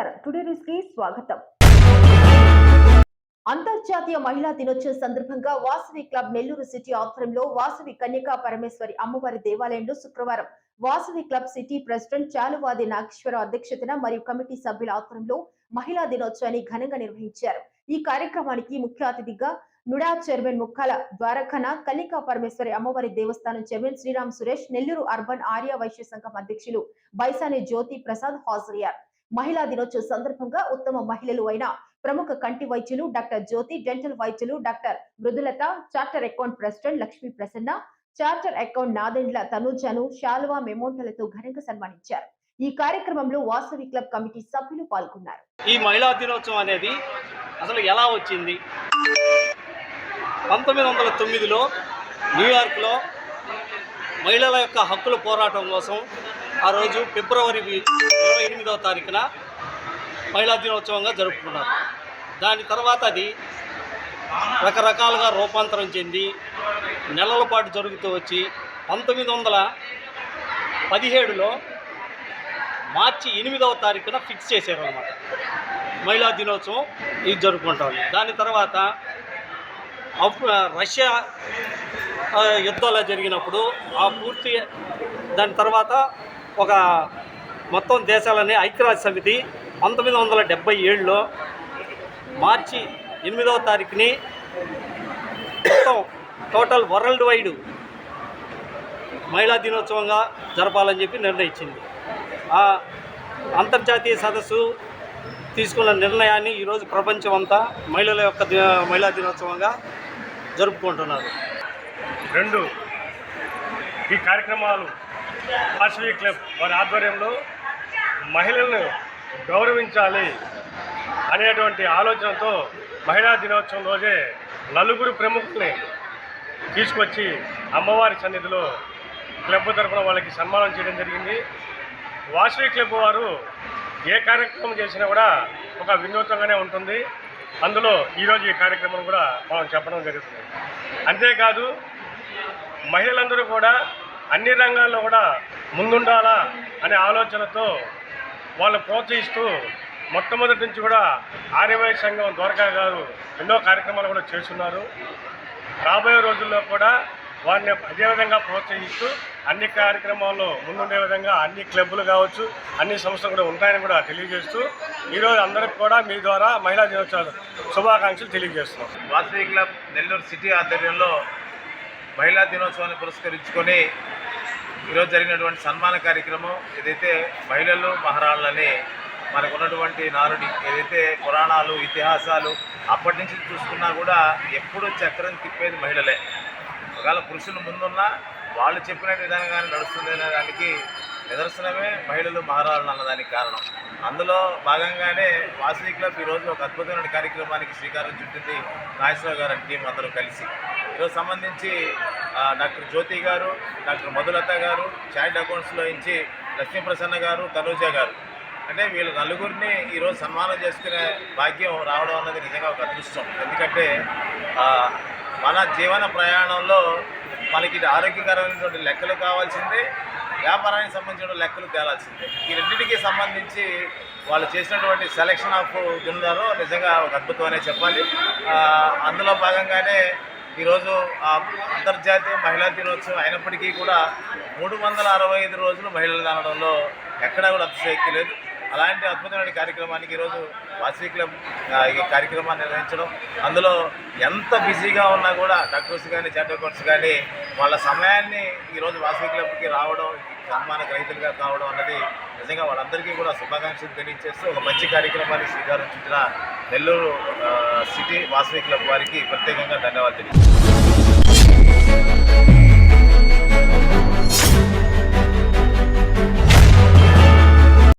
నమస్కారం. టుడే న్యూస్కి స్వాగతం. అంతర్జాతీయ మహిళా దినోత్సవం సందర్భంగా వాసవి క్లబ్ నెల్లూరు సిటీ ఆధ్వర్యంలో వాసవి కన్యకా పరమేశ్వరి అమ్మవారి దేవాలయంలో శుక్రవారం Vasavi club city president Chaluvadi Nageswararao అధ్యక్షతన మరియు కమిటీ సభ్యుల ఆధ్వర్యంలో మహిళా దినోత్సవాన్ని ఘనంగా నిర్వహించారు. ఈ కార్యక్రమానికి ముఖ్య అతిథిగా నుడా చైర్మన్ ముక్కాల ద్వారకనాథ్ కన్నికా పరమేశ్వరి అమ్మవారి దేవస్థానం చైర్మన్ శ్రీరామ్ సురేష్ నెల్లూరు అర్బన్ ఆర్య వైశ్య సంఘం అధ్యక్షులు బైసాని జ్యోతి ప్రసాద్ హాజరయ్యారు. మహిళా దినోత్సవం సందర్భంగా ఉత్తమ మహిళలు అయిన ప్రముఖ కంటి వైద్యులు డాక్టర్ జ్యోతి డెంటల్ వైద్యులు doctor Mrudulatha charter account president Lakshmi Prasanna charter account Nadendla తనూజను శాల్వా మెమోంటలతో ఘనంగా సన్మానించారు. ఈ కార్యక్రమంలో వాసవి క్లబ్ కమిటీ సభ్యులు పాల్గొన్నారు. ఈ మహిళా దినోత్సవం అనేది అసలు ఎలా వచ్చింది? పంతొమ్మిది వందల తొమ్మిదిలో న్యూయార్క్లో మహిళల యొక్క హక్కుల పోరాటం కోసం ఆ రోజు ఫిబ్రవరి ఇరవై ఎనిమిదవ తారీఖున మహిళా దినోత్సవంగా జరుపుకున్నారు. దాని తర్వాత అది రకరకాలుగా రూపాంతరం చెంది నెలల పాటు జరుగుతూ వచ్చి పంతొమ్మిది వందల పదిహేడులో మార్చి ఎనిమిదవ తారీఖున ఫిక్స్ చేశారు అనమాట మహిళా దినోత్సవం ఇది జరుపుకుంటాం దాని తర్వాత అప్- రష్యా యుద్ధాలు జరిగినప్పుడు ఆ పూర్తి దాని తర్వాత ఒక మొత్తం దేశాలనే ఐక్యరాజ్య సమితి పంతొమ్మిది వందల డెబ్బై ఏడులో మార్చి ఎనిమిదవ తారీఖుని మొత్తం టోటల్ వరల్డ్ వైడ్ మహిళా దినోత్సవంగా జరపాలని చెప్పి నిర్ణయించింది. ఆ అంతర్జాతీయ సదస్సు తీసుకున్న నిర్ణయాన్ని ఈరోజు ప్రపంచం అంతా మహిళల యొక్క మహిళా దినోత్సవంగా జరుపుకుంటున్నారు. రెండు ఈ కార్యక్రమాలు వాసవి క్లబ్ వారి ఆధ్వర్యంలో మహిళలను గౌరవించాలి అనేటువంటి ఆలోచనతో మహిళా దినోత్సవం రోజే నలుగురు ప్రముఖుల్ని తీసుకొచ్చి అమ్మవారి సన్నిధిలో క్లబ్ తరఫున వాళ్ళకి సన్మానం చేయడం జరిగింది. వాసవి క్లబ్ వారు ఏ కార్యక్రమం చేసినా కూడా ఒక వినూత్నంగానే ఉంటుంది. అందులో ఈరోజు ఈ కార్యక్రమం కూడా మనం చెప్పడం జరుగుతుంది. అంతేకాదు మహిళలందరూ కూడా అన్ని రంగాల్లో కూడా ముందుండాలా అనే ఆలోచనతో వాళ్ళు ప్రోత్సహిస్తూ మొట్టమొదటి నుంచి కూడా ఆర్యవై సంఘం ద్వారకా గారు ఎన్నో కార్యక్రమాలు కూడా చేస్తున్నారు. రాబోయే రోజుల్లో కూడా వారిని అదే విధంగా ప్రోత్సహిస్తూ అన్ని కార్యక్రమాల్లో ముందుండే విధంగా అన్ని క్లబ్బులు కావచ్చు అన్ని సంస్థలు కూడా ఉంటాయని కూడా తెలియజేస్తూ ఈరోజు అందరికి కూడా మీ ద్వారా మహిళా దినోత్సవ శుభాకాంక్షలు తెలియజేస్తున్నాం. వాసవి క్లబ్ నెల్లూరు సిటీ ఆధ్వర్యంలో మహిళా దినోత్సవాన్ని పురస్కరించుకొని ఈరోజు జరిగినటువంటి సన్మాన కార్యక్రమం ఏదైతే మహిళలు మహారాళ్ళని మనకు ఉన్నటువంటి నారుడి ఏదైతే పురాణాలు ఇతిహాసాలు అప్పటి నుంచి చూసుకున్నా కూడా ఎప్పుడూ చక్రం తిప్పేది మహిళలే. ఒకవేళ పురుషులు ముందున్నా వాళ్ళు చెప్పిన విధంగానే నడుస్తుంది అనే దానికి నిదర్శనమే మహిళలు మహారాళ్ళు అన్నదానికి కారణం. అందులో భాగంగానే వాసవి క్లబ్ ఈరోజు ఒక అద్భుతమైన కార్యక్రమానికి శ్రీకారం చుట్టింది నాగేశ్వరరావు గారు టీం అందరూ కలిసి. సంబంధించి డాక్టర్ జ్యోతి గారు డాక్టర్ మధులత గారు చార్ట్ అకౌంట్స్లో నుంచి లక్ష్మీప్రసన్న గారు తనూజ గారు. అంటే వీళ్ళ నలుగురిని ఈరోజు సన్మానం చేసుకునే భాగ్యం రావడం అన్నది నిజంగా ఒక అదృష్టం. ఎందుకంటే మన జీవన ప్రయాణంలో మనకి ఇది ఆరోగ్యకరమైనటువంటి లెక్కలు కావాల్సిందే వ్యాపారానికి సంబంధించిన లెక్కలు తేలాల్సిందే. ఈ రెండింటికి సంబంధించి వాళ్ళు చేసినటువంటి సెలక్షన్ ఆఫ్ ఉన్నారు నిజంగా ఒక అద్భుతమనే చెప్పాలి. అందులో భాగంగానే ఈరోజు ఆ అంతర్జాతీయ మహిళా దినోత్సవం అయినప్పటికీ కూడా మూడు వందల అరవై ఐదు రోజులు మహిళలు అనడంలో ఎక్కడా కూడా అతిశయక్తి లేదు. అలాంటి అద్భుతమైన కార్యక్రమానికి ఈరోజు వాసవి క్లబ్ ఈ కార్యక్రమాన్ని నిర్వహించడం. అందులో ఎంత బిజీగా ఉన్నా కూడా డాక్టర్స్ కానీ చార్ట్ కానీ వాళ్ళ సమయాన్ని ఈరోజు వాసవి క్లబ్కి రావడం సన్మాన గ్రహీతలుగా కావడం అన్నది నిజంగా వాళ్ళందరికీ కూడా శుభాకాంక్షలు తెలియజేస్తూ ఒక మంచి కార్యక్రమాన్ని శ్రీకారం చుట్టిన నెల్లూరు సిటీ వాసవి క్లబ్ వారికి ప్రత్యేకంగా ధన్యవాదాలు